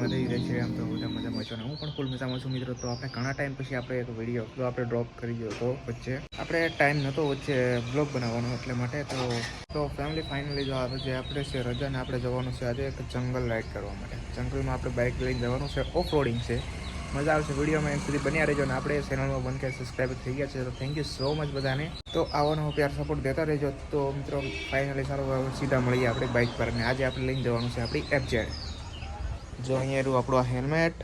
મજામાં થઈ રહી છે આમ તો બધા મજામાં છો. ને હું પણ ફૂલ મજામાં છું મિત્રો. તો આપણે ઘણા ટાઈમ પછી આપણે એક વીડિયો તો આપણે ડ્રોપ કરી ગયો હતો વચ્ચે. આપણે ટાઈમ નહોતો વચ્ચે બ્લોગ બનાવવાનો એટલે માટે તો તો ફેમિલી ફાઇનલી જો આવે છે, આપણે છે રજાને આપણે જવાનું છે આજે એક જંગલ રાઈડ કરવા માટે. જંગલમાં આપણે બાઇક લઈને જવાનું છે. ઓફ રોડિંગ છે. મજા આવશે. વિડીયોમાં એમ સુધી બન્યા રહેજો અને આપણે ચેનલમાં વન કે સબસ્ક્રાઈબ થઈ ગયા છે. તો થેન્ક યુ સો મચ બધાને. તો આવવાનો પ્યાર સપોર્ટ દેતા રહેજો. તો મિત્રો ફાઇનલી સારો, સીધા મળીએ આપણે બાઇક પર. અને આજે આપણે લઈને જવાનું છે આપણી એફજેડ જો અહીંયા રહ્યું આપણું આ હેલ્મેટ.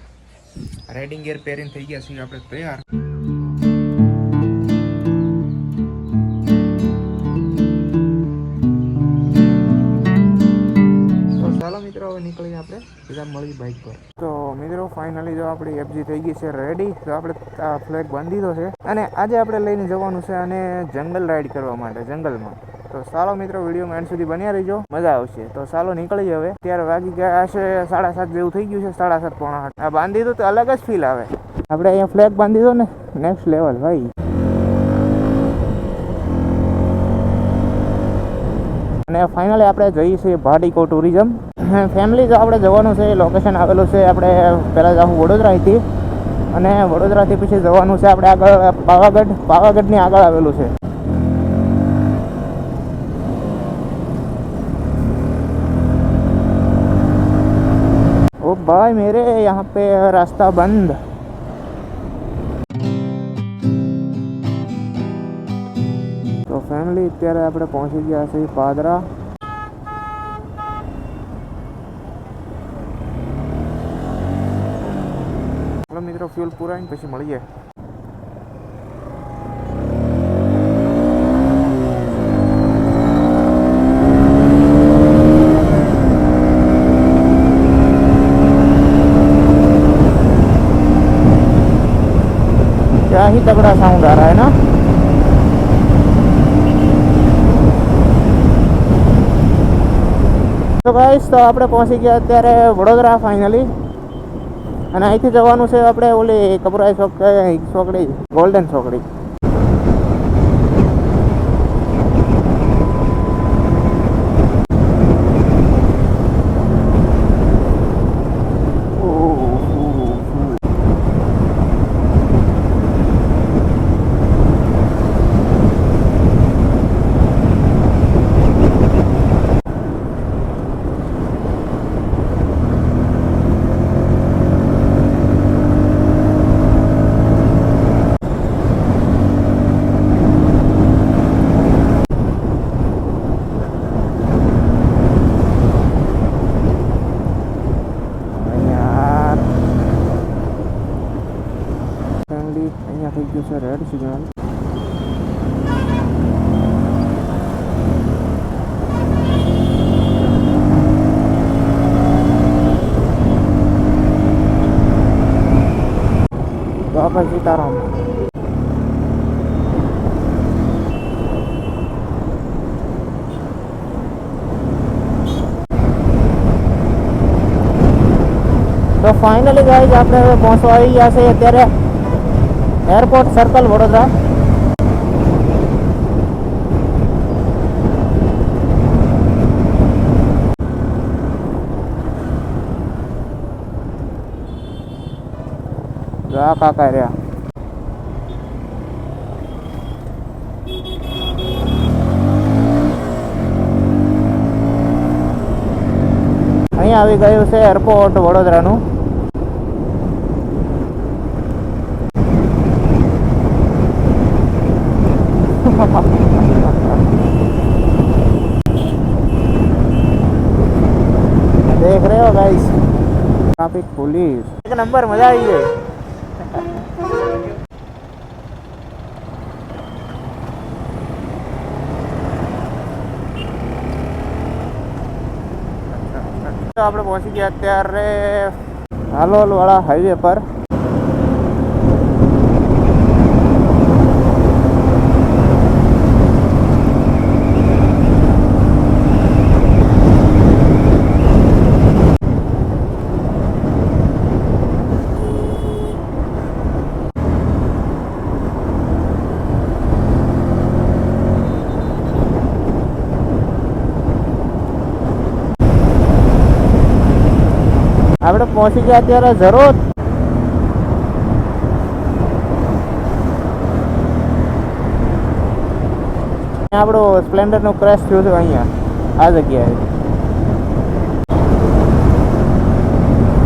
રાઇડિંગ ગિયર પહેરીને થઈ ગયા છીએ આપણે તૈયાર. ચાલો મિત્રો, હવે નીકળીને આપણે સીધા મળી બાઇક પર. તો મિત્રો ફાઇનલી જો આપણી એફજી થઈ ગઈ છે રેડી તો આપણે ફ્લેગ બાંધી દીધો છે. અને આજે આપણે લઈને જવાનું છે અને જંગલ રાઈડ કરવા માટે, જંગલમાં. તો ચાલો મિત્રો વિડીયોમાં એન્ડ સુધી બન્યા રહીજો. મજા આવશે. તો ચાલો નીકળી હવે. ત્યારે વાગી ગયા હશે સાડા સાત જેવું થઈ ગયું છે, સાડા સાત પોણા આઠ. આ બાંધી દો તો અલગ જ ફીલ આવે. આપણે અહીંયા ફ્લેગ બાંધી દો ને. નેક્સ્ટ લેવલ ભાઈ. અને ફાઇનલી આપણે જઈએ છીએ ભાડીકો ટુરિઝમ ફેમિલી જો આપણે જવાનું છે લોકેશન આવેલું છે, આપણે પહેલાં જવું વડોદરાથી અને વડોદરાથી પછી જવાનું છે આપણે આગળ પાવાગઢ. પાવાગઢની આગળ આવેલું છે. ओ भाई मेरे यहाँ पे रास्ता बंद તો ફેમિલી અત્યારે આપણે પહોંચી ગયા છીએ પાદરા ચાલો મિત્રો ફ્યુલ પુરાઈને પછી મળીએ क्या ही तगड़ा साउंड आ रहा है ना તો ગાઈસ તો આપણે પહોંચી ગયા અત્યારે વડોદરા ફાઇનલી અને અહીંથી જવાનું છે આપણે ઓલી કપરાઈ ચોક ચોકડી ગોલ્ડન ચોકડી થઈ ગયું છે રેડ સિગ્નલ સીતારામ તો ફાઇનલી ગાઈઝ આપણે હવે પહોંચવા આવી ગયા છે અત્યારે એરપોર્ટ સર્કલ વડોદરા આ કાકા રહ્યા અહીંયા આવી ગયું છે એરપોર્ટ વડોદરાનું પોલીસ. એક નંબર મજા આવી જાય આપણે પહોંચી ગયા અત્યારે હાલોલ વાળા હાઈવે પર. પહોંચી ગયા ત્યારે જરૂર. આપણો સ્પ્લેન્ડરનું ક્રેશ થયું છે અહીંયા. આ જગ્યાએ.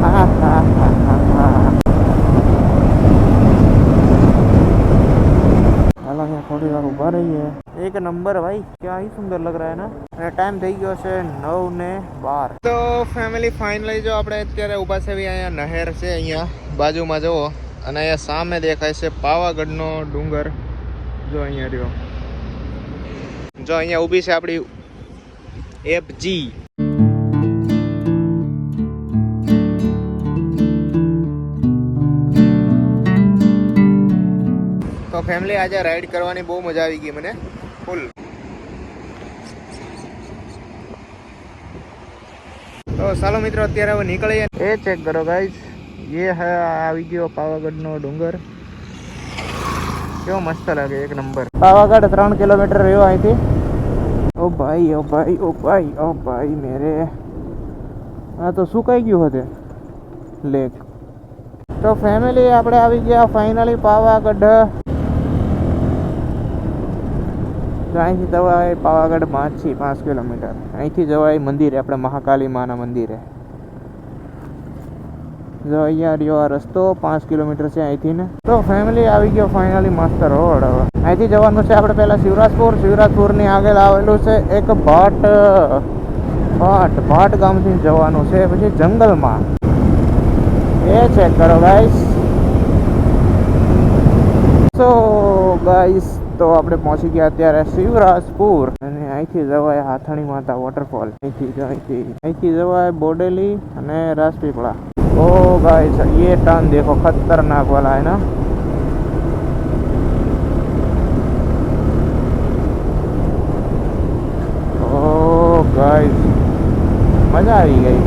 હા હા હા હા હા હાલો, અહીંયા થોડી વાર ઊભા રહીએ. એક નંબર ભાઈ ક્યાં હી સુંદર લગ રહ્યા ને અને ટાઈમ થઈ ગયો છે નવ ને બાર. તો ફેમિલી ફાઇનલી જો આપણે અત્યારે ઊભા છે અહીંયા નહેર છે અહીંયા, બાજુમાં જુઓ, અને અહીંયા સામે દેખાય છે પાવાગઢનો ડુંગર. જો અહીંયા રહ્યો. જો અહીંયા ઊભી છે આપણી એફજી તો ફેમિલી આજે રાઈડ કરવાની બહુ મજા આવી ગઈ મને. ફૂલ તો ચાલો મિત્રો અત્યારે હવે નીકળીએ. એ ચેક કરો ગાઈસ ये है આવી ગયો પાવાગઢનો ડુંગર. કેવો મસ્ત લાગે એક નંબર પાવાગઢ ત્રણ કિલોમીટર રહ્યો અહીંથી. ઓ ભાઈ ઓ ભાઈ ઓ ભાઈ ઓ ભાઈ મેરે. આ તો સુકાઈ ગયું હતે? લેક તો ફેમિલી આપણે આવી ગયા ફાઇનલી પાવાગઢ. તો અહીંથી જવાય પાવાગઢ પાંચથી પાંચ કિલોમીટર. અહીંથી જવાય મંદિરે, આપણે મહાકાલી માના મંદિરે. જો અહીંયા રહ્યો આ રસ્તો, પાંચ કિલોમીટર છે અહીંથી ને. તો ફેમિલી આવી ગયો ફાઇનલી મસ્ત રોડ હવે અહીંથી જવાનું છે આપણે પહેલાં શિવરાજપુર. શિવરાજપુરની આગળ આવેલું છે એક ભાટ ભાટ ભાટ ગામથી જવાનું છે. પછી જંગલમાં. એ ચેક કરો ગાઈસ સો ગાઈસ તો આપણે પહોંચી ગયા અત્યારે શિવરાજપુર. અને અહીંથી જવાય હાથણી માતા વોટરફોલ અહીંથી અહીંથી. અહીંથી જવાય બોડેલી અને રાજપીપળા. ઓ ગાઈસ એ ટર્ન દેખો, ખતરનાક વાલા હે ના મજા આવી ગઈ.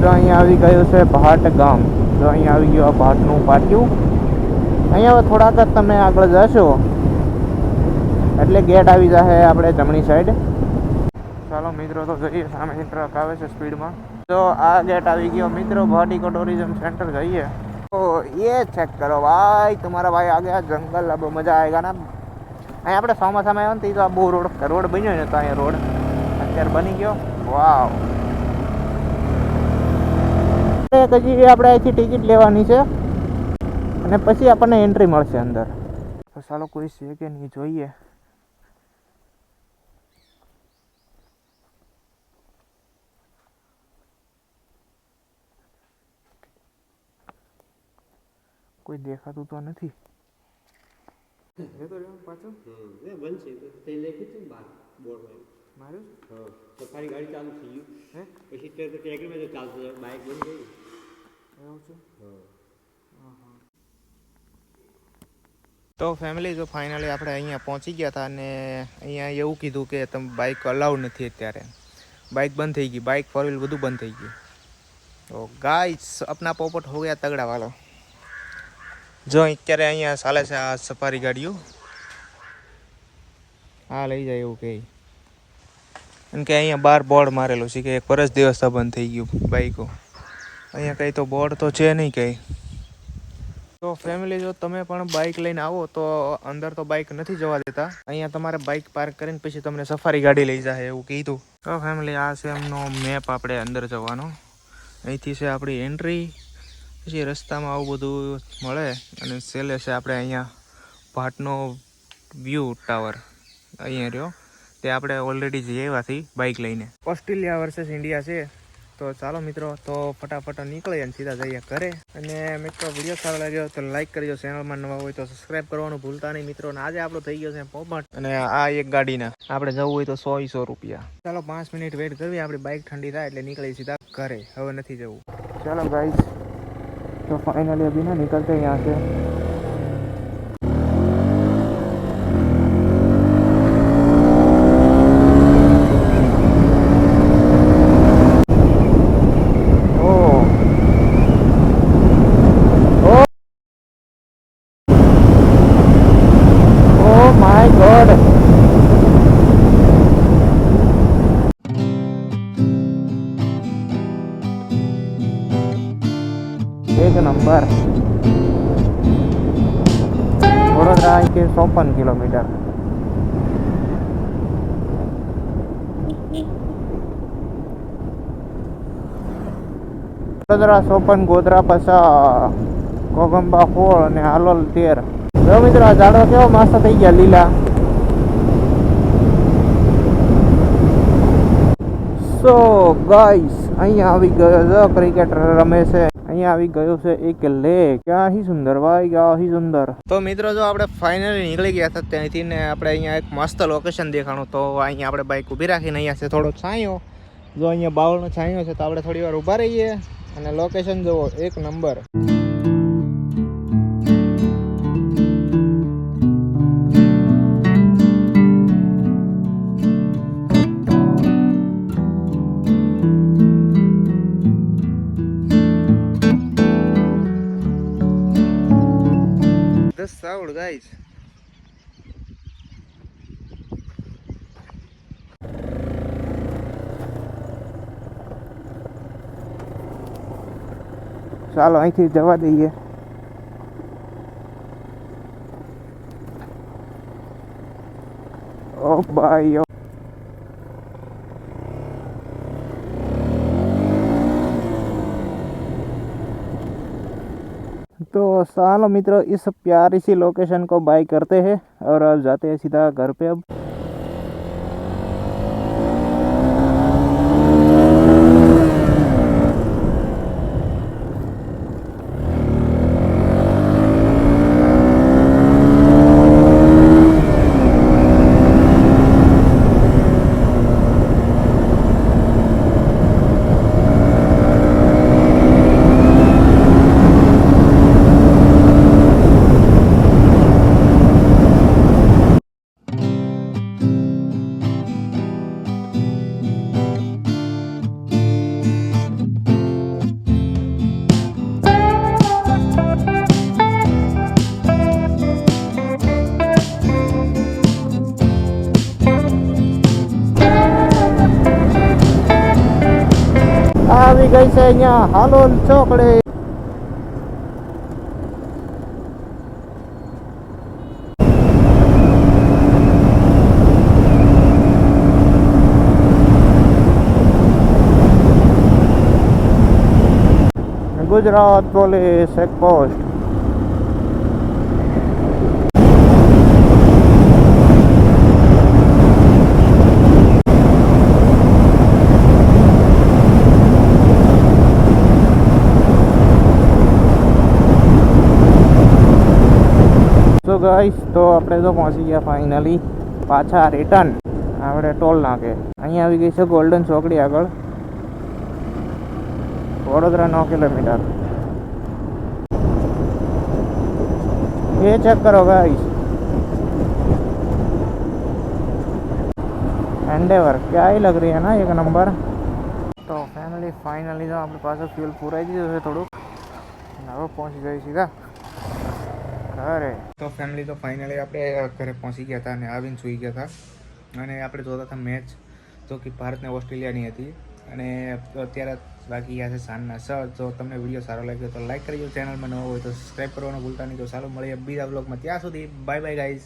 તો અહીંયા આવી ગયું છે ભાટ ગામ. તો અહીંયા આવી ગયું આ ભાટનું પાટિયું. અહીંયા હવે થોડાક જ તમે આગળ જશો. એટલે ગેટ આવી જશે આપણે જમણી સાઈડ ચાલો મિત્રો, તો જઈએ સામે ટ્રક આવે છે સ્પીડમાં તો આ ગેટ આવી ગયો મિત્રો ભાટીકો ટુરિઝમ સેન્ટર જઈએ. તો એ ચેક કરો ભાઈ, તમારા ભાઈ આ ગયા જંગલ, આ મજા આવેગા ને અહીંયા આપણે ચોમાસામાં આવ્યો ને તો આ બહુ રોડ રોડ બન્યો ને તો અહીંયા રોડ. અત્યારે બની ગયો. વાવ એક હજી આપણે અહીંથી ટિકિટ લેવાની છે. અને પછી આપણને એન્ટ્રી મળશે અંદર. તો ચાલો કોઈ છે કે નહીં, જોઈએ. કોઈ દેખાતું તો નથી. પાછું? મારું? હા ગાડી ચાલુ થઈ ગયું હે? પછી તે તો ટેકરીમાં તો ચાલશે બાઇક બંધ ગઈ. એવું છે? તો ફેમિલી જો ફાઇનલી આપણે અહીંયા પહોંચી ગયા હતા અને અહીંયા એવું કીધું કે તમે બાઇક અલાઉડ નથી અત્યારે. બાઇક બંધ થઈ ગઈ બાઇક ફોર વ્હીલ બધું બંધ થઈ ગયું. તો ગાય અપના પોપટ હો ગયા તગડા વાલો જો અત્યારે અહીંયા ચાલે છે આ સફારી ગાડીઓ. હા લઈ જાય એવું કહે કારણ કે અહીંયા બાર બોર્ડ મારેલું છે કે એક વર્ષ દિવસ બંધ થઈ ગયું બાઈકો. અહીંયા કંઈ તો બોર્ડ તો છે નહીં કંઈ. તો ફેમિલી જો તમે પણ બાઇક લઈને આવો તો અંદર તો બાઇક નથી જવા દેતા. અહીંયા તમારે બાઇક પાર્ક કરીને પછી તમને સફારી ગાડી લઈ જાય એવું કીધું. તો ફેમિલી આ છે એમનો મેપ આપણે અંદર જવાનો. અહીંથી છે આપણી એન્ટ્રી પછી રસ્તામાં આવું બધું મળે અને સેલે છે આપણે અહીંયા ભાટનો વ્યૂ ટાવર અહીંયા રહ્યો. તે આપણે ઓલરેડી જઈ આવ્યાથી બાઇક લઈને. ઓસ્ટ્રેલિયા વર્સેસ ઇન્ડિયા છે. તો ચાલો મિત્રો, તો ફટાફટ નીકળીએ અને સીધા જઈએ ઘરે. અને મિત્રો વીડિયો સારો લાગ્યો તો લાઇક કરજો. ચેનલમાં નવા હોય તો સબસ્ક્રાઇબ કરવાનું ભૂલતા નહીં મિત્રો. અને આજે આપણો થઈ ગયો છે પોપટ. અને આ એક ગાડીને. આપણે જવું હોય તો સો સો રૂપિયા. ચાલો પાંચ મિનિટ વેઇટ કરવી. આપણી બાઇક ઠંડી થાય એટલે નીકળી સીધા ઘરે. હવે નથી જવું. ચાલો ગાઈઝ तो फाइनली अभी ना निकलते हैं यहाँ से એક નંબર. વડોદરા અહીંથી ચોપન કિલોમીટર. વડોદરા, ચોપન, ગોધરા પસા કોગંબા સોળ અને હાલોલ, તેર. જો મિત્રો, આ કેવો કેવા થઈ ગયા, લીલા. સો ગાઈસ અહીંયા આવી ગયો ક્રિકેટર રમે છે. અહીંયા આવી ગયો છે એક લેક ક્યાં હી સુંદર ભાઈ, ક્યાં હી સુંદર. તો મિત્રો, જો આપણે ફાઇનલી નીકળી ગયા હતા ત્યાંથી ને આપણે અહીંયા એક મસ્ત લોકેશન દેખાણું. તો અહીંયા આપણે બાઇક ઊભી રાખીને અહીંયા છે થોડો છાંયો. જો અહીંયા બાવળનો છાંયો છે તો આપણે થોડી વાર ઊભા રહીએ અને લોકેશન જુઓ, એક નંબર ચાલો અહીંથી જવા દઈએ ઓ ભાઈ तो सालो मित्रों इस प्यारी सी लोकेशन को बाय करते हैं और अब जाते हैं सीधा घर पे अब અહીંયા હાલોલ ચોકડે ગુજરાત પોલીસ ચેકપોસ્ટ તો તો આપણે તો પહોંચી ગયા ફાઇનલી પાછા રિટર્ન આપણે ટોલ નાખે. અહીંયા આવી ગઈ છે ગોલ્ડન ચોકડી આગળ. વડોદરા નવ કિલોમીટર. એ ચેક કરો ગાઈશ એન્ડેવર ક્યાંય લગ રહી હે ના એક નંબર તો ફેમિલી ફાઇનલી તો આપણી પાસે ફ્યુલ પૂરાઈ દીધું છે થોડુંક. હવે પહોંચી ગઈ સીધા. ઘરે તો ફેમિલી તો ફાઇનલી આપણે ઘરે પહોંચી ગયા હતા અને આવીને સૂઈ ગયા હતા. અને આપણે જોતા હતા મેચ તો કે ભારત ને ઓસ્ટ્રેલિયાની હતી. અને અત્યારે બાકી ગયા છે સાંજના સર જો તમને વીડિયો સારો લાગ્યો તો લાઈક કરજો. ચેનલમાં નવો હોય તો સબસ્ક્રાઈબ કરવાનું ભૂલતા નહીં. તો સારું મળીએ બીજા બ્લોગમાં ત્યાં સુધી બાય બાય ગાઈઝ